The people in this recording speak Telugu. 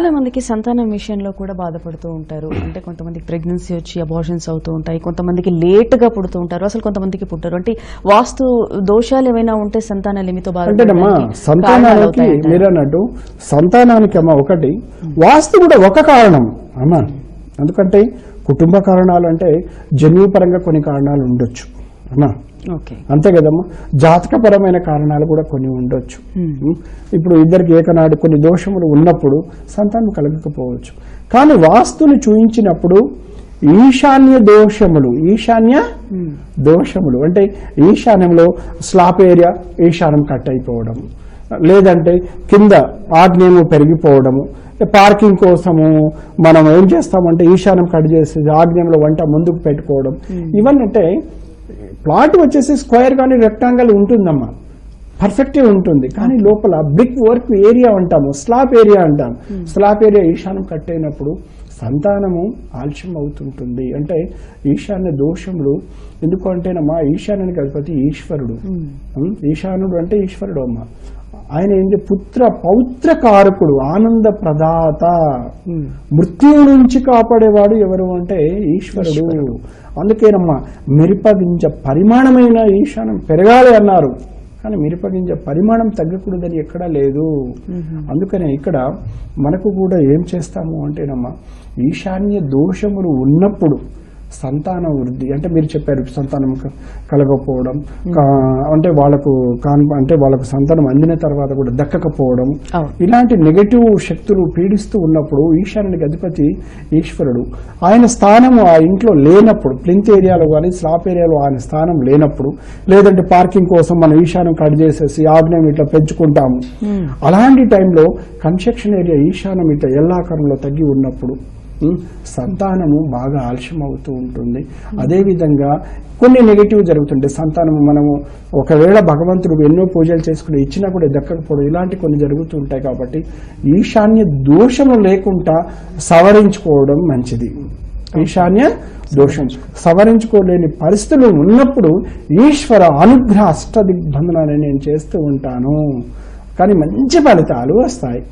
చాలా మందికి సంతానం విషయంలో కూడా బాధపడుతూ ఉంటారు. అంటే కొంతమందికి ప్రెగ్నెన్సీ వచ్చి అబార్షన్స్ అవుతూ ఉంటాయి. కొంతమందికి లేట్గా పుడుతూ ఉంటారు. అసలు కొంతమందికి పుట్టరు. అంటే వాస్తు దోషాలు ఏమైనా ఉంటే సంతానాలు కారణాలు సంతానానికి అవుతాయి అంటారు. మీరు అన్నట్టు సంతానానికి అమ్మ ఒకటి వాస్తు కూడా ఒక కారణం అమ్మా. ఎందుకంటే కుటుంబ కారణాలు అంటే జన్యుపరంగా కొన్ని కారణాలు ఉండొచ్చు. ఓకే. అంతే కదమ్మా. జాతకపరమైన కారణాలు కూడా కొన్ని ఉండొచ్చు. ఉం? ఇప్పుడు ఇద్దరికి ఏకనాడు కొన్ని దోషములు ఉన్నప్పుడు సంతానం కలగకపోవచ్చు. కానీ వాస్తుని చూయించినప్పుడు ఈశాన్య దోషములు ఈశాన్య దోషములు. అంటే ఈశాన్యంలో స్లాప్ ఏరియా ఈశాన్యం కట్ అయిపోవడం. లేదంటే కింద ఆగ్నేయము పెరిగిపోవడము. పార్కింగ్ కోసము మనం ఏం చేస్తామంటే ఈశాన్యం కట్ చేసి ఆగ్నేయంలో వంట ముందుకు పెట్టుకోవడం. ఇవన్నీ అంటే ప్లాట్ వచ్చేసి స్క్వేర్ కానీ రెక్టాంగల్ ఉంటుందమ్మా. పర్ఫెక్టే ఉంటుంది. కానీ లోపల బిగ్ వర్క్ ఏరియా అంటాము. స్లాబ్ ఏరియా అంటాం. స్లాబ్ ఏరియా ఈశాన్యం కట్ అయినప్పుడు సంతానము ఆలస్యం అవుతుంటుంది. అంటే ఈశాన్య దోషములు ఎందుకు అంటేనమ్మా ఈశాన్యానికి అధిపతి ఈశ్వరుడు? ఈశానుడు అంటే ఈశ్వరుడు అమ్మ. ఆయన ఏంటి? పుత్ర పౌత్ర కారకుడు ఆనంద ప్రదాత. మృత్యువు నుంచి కాపాడేవాడు ఎవరు అంటే ఈశ్వరుడు. అందుకేనమ్మా మిరపగింజ పరిమాణమైన ఈశానం పెరగాలి అన్నారు. కానీ మిరపగింజ పరిమాణం తగ్గకూడదని ఎక్కడా లేదు. అందుకనే ఇక్కడ మనకు కూడా ఏం చేస్తాము అంటేనమ్మా ఈశాన్య దోషములు ఉన్నప్పుడు సంతాన వృద్ధి. అంటే మీరు చెప్పారు సంతానం కలగకపోవడం అంటే వాళ్ళకు కాన్ అంటే వాళ్ళకు సంతానం అందిన తర్వాత కూడా దక్కకపోవడం. ఇలాంటి నెగటివ్ శక్తులు పీడిస్తూ ఉన్నప్పుడు ఈశాన్యానికి అధిపతి ఈశ్వరుడు. ఆయన స్థానము ఆ ఇంట్లో లేనప్పుడు ప్లింత్ ఏరియాలో కానీ స్లాప్ ఏరియాలో ఆయన స్థానం లేనప్పుడు లేదంటే పార్కింగ్ కోసం మనం ఈశాన్యం కట్ చేసేసి ఆగ్నేయం ఇట్లా పెంచుకుంటాము. అలాంటి టైంలో కన్స్ట్రక్షన్ ఏరియా ఈశాన్యం ఇట్లా ఎల్లాకారంలో తగ్గి ఉన్నప్పుడు సంతానము బాగా ఆలస్యం అవుతూ ఉంటుంది. అదేవిధంగా కొన్ని నెగిటివ్ జరుగుతుంటాయి సంతానము మనము ఒకవేళ భగవంతుడు ఎన్నో పూజలు చేసుకుని ఇచ్చినా కూడా దక్కకపోవడం ఇలాంటి కొన్ని జరుగుతూ ఉంటాయి కాబట్టి ఈశాన్య దోషము లేకుండా సవరించుకోవడం మంచిది. ఈశాన్య దోషం. సవరించుకోలేని పరిస్థితులు ఉన్నప్పుడు ఈశ్వర అనుగ్రహ అష్టదిగ్బంధనాన్ని నేను చేస్తూ ఉంటాను. కానీ మంచి ఫలితాలు వస్తాయి.